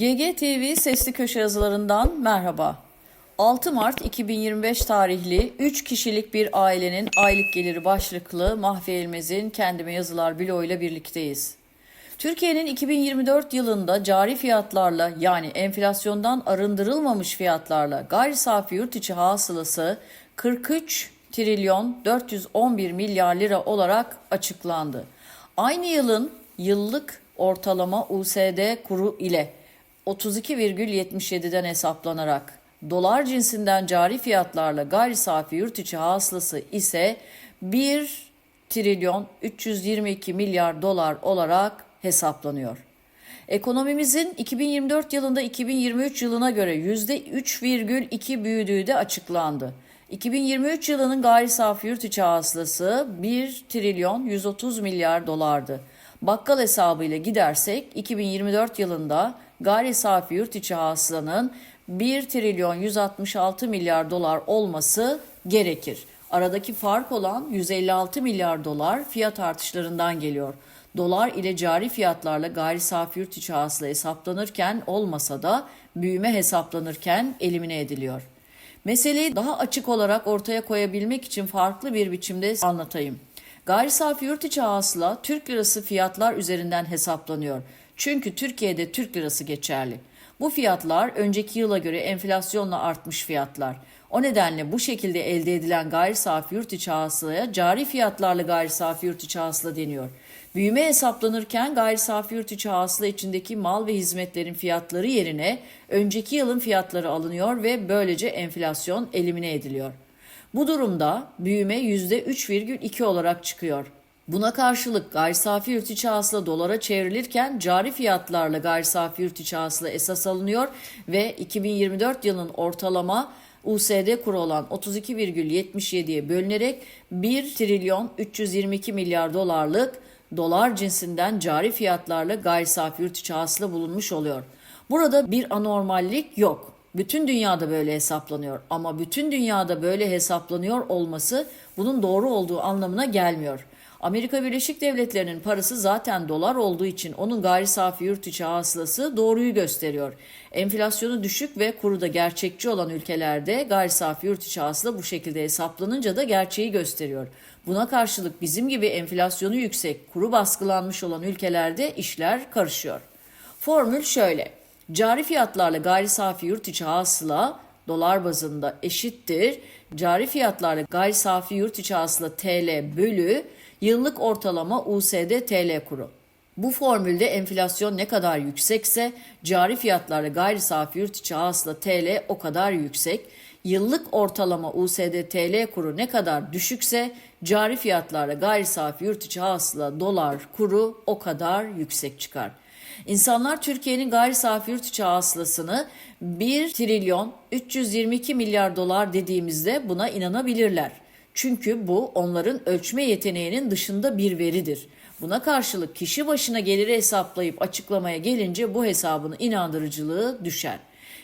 GGTV Sesli Köşe yazılarından merhaba. 6 Mart 2025 tarihli 3 kişilik bir ailenin aylık geliri başlıklı Mahfi Elmez'in Kendime Yazılar bloğuyla birlikteyiz. Türkiye'nin 2024 yılında cari fiyatlarla yani enflasyondan arındırılmamış fiyatlarla gayri safi yurt içi hasılası 43 trilyon 411 milyar lira olarak açıklandı. Aynı yılın yıllık ortalama USD kuru ile 32,77'den hesaplanarak dolar cinsinden cari fiyatlarla gayri safi yurt içi hasılası ise 1 trilyon 322 milyar dolar olarak hesaplanıyor. Ekonomimizin 2024 yılında 2023 yılına göre %3,2 büyüdüğü de açıklandı. 2023 yılının gayri safi yurt içi hasılası 1 trilyon 130 milyar dolardı. Bakkal hesabıyla gidersek 2024 yılında gayri safi yurt içi hasılanın 1 trilyon 166 milyar dolar olması gerekir. Aradaki fark olan 156 milyar dolar fiyat artışlarından geliyor. Dolar ile cari fiyatlarla gayri safi yurt içi hasıla hesaplanırken olmasa da büyüme hesaplanırken elimine ediliyor. Meseleyi daha açık olarak ortaya koyabilmek için farklı bir biçimde anlatayım. Gayri safi yurt içi hasıla Türk lirası fiyatlar üzerinden hesaplanıyor. Çünkü Türkiye'de Türk lirası geçerli. Bu fiyatlar önceki yıla göre enflasyonla artmış fiyatlar. O nedenle bu şekilde elde edilen gayri safi yurt içi hasılaya cari fiyatlarla gayri safi yurt içi hasıla deniyor. Büyüme hesaplanırken gayri safi yurt içi hasıla içindeki mal ve hizmetlerin fiyatları yerine önceki yılın fiyatları alınıyor ve böylece enflasyon elimine ediliyor. Bu durumda büyüme %3,2 olarak çıkıyor. Buna karşılık gayri safi yurt içi hasıla dolara çevrilirken cari fiyatlarla gayri safi yurt içi hasıla esas alınıyor ve 2024 yılının ortalama USD kuru olan 32,77'ye bölünerek 1 trilyon 322 milyar dolarlık dolar cinsinden cari fiyatlarla gayri safi yurt içi hasıla bulunmuş oluyor. Burada bir anormallik yok. Bütün dünyada böyle hesaplanıyor ama bütün dünyada böyle hesaplanıyor olması bunun doğru olduğu anlamına gelmiyor. Amerika Birleşik Devletleri'nin parası zaten dolar olduğu için onun gayri safi yurt içi hasılası doğruyu gösteriyor. Enflasyonu düşük ve kuru da gerçekçi olan ülkelerde gayri safi yurt içi hasıla bu şekilde hesaplanınca da gerçeği gösteriyor. Buna karşılık bizim gibi enflasyonu yüksek, kuru baskılanmış olan ülkelerde işler karışıyor. Formül şöyle. Cari fiyatlarla gayri safi yurt içi hasıla dolar bazında eşittir. Cari fiyatlarla gayri safi yurt içi hasıla TL bölü yıllık ortalama USD TL kuru. Bu formülde enflasyon ne kadar yüksekse cari fiyatlarla gayri safi yurt içi hasıla TL o kadar yüksek. Yıllık ortalama USD TL kuru ne kadar düşükse cari fiyatlarla gayri safi yurt içi hasıla dolar kuru o kadar yüksek çıkar. İnsanlar Türkiye'nin gayri safi yurt içi hasılasını 1 trilyon 322 milyar dolar dediğimizde buna inanabilirler. Çünkü bu onların ölçme yeteneğinin dışında bir veridir. Buna karşılık kişi başına geliri hesaplayıp açıklamaya gelince bu hesabın inandırıcılığı düşer.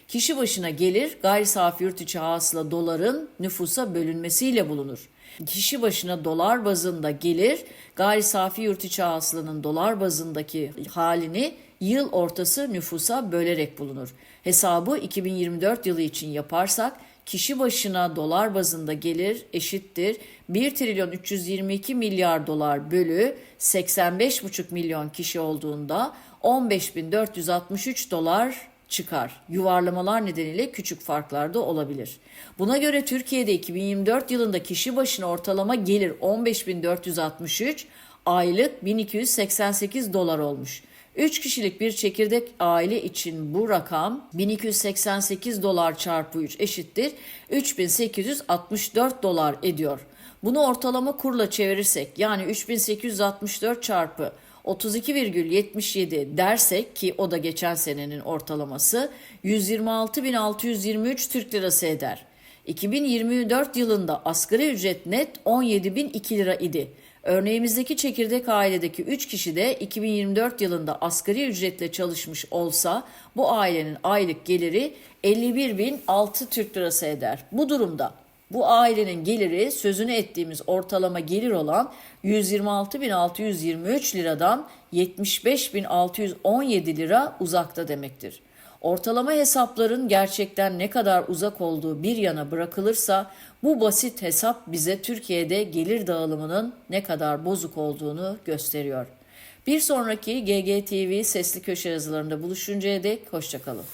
Kişi başına gelir gayri safi yurt içi hasıla doların nüfusa bölünmesiyle bulunur. Kişi başına dolar bazında gelir gayri safi yurt içi hasılanın dolar bazındaki halini yıl ortası nüfusa bölerek bulunur. Hesabı 2024 yılı için yaparsak kişi başına dolar bazında gelir eşittir 1 trilyon 322 milyar dolar bölü 85,5 milyon kişi olduğunda 15.463 dolar çıkar. Yuvarlamalar nedeniyle küçük farklar da olabilir. Buna göre Türkiye'de 2024 yılında kişi başına ortalama gelir 15.463, aylık 1288 dolar olmuş. 3 kişilik bir çekirdek aile için bu rakam 1288 dolar çarpı 3 eşittir 3864 dolar ediyor. Bunu ortalama kurla çevirirsek yani 3864 çarpı 32,77 dersek ki o da geçen senenin ortalaması 126.623 Türk lirası eder. 2024 yılında asgari ücret net 17.002 lira idi. Örneğimizdeki çekirdek ailedeki 3 kişi de 2024 yılında asgari ücretle çalışmış olsa bu ailenin aylık geliri 51.006 Türk lirası eder. Bu durumda bu ailenin geliri sözünü ettiğimiz ortalama gelir olan 126.623 liradan 75.617 lira uzakta demektir. Ortalama hesapların gerçekten ne kadar uzak olduğu bir yana bırakılırsa bu basit hesap bize Türkiye'de gelir dağılımının ne kadar bozuk olduğunu gösteriyor. Bir sonraki GGTV sesli köşe yazılarında buluşuncaya dek hoşçakalın.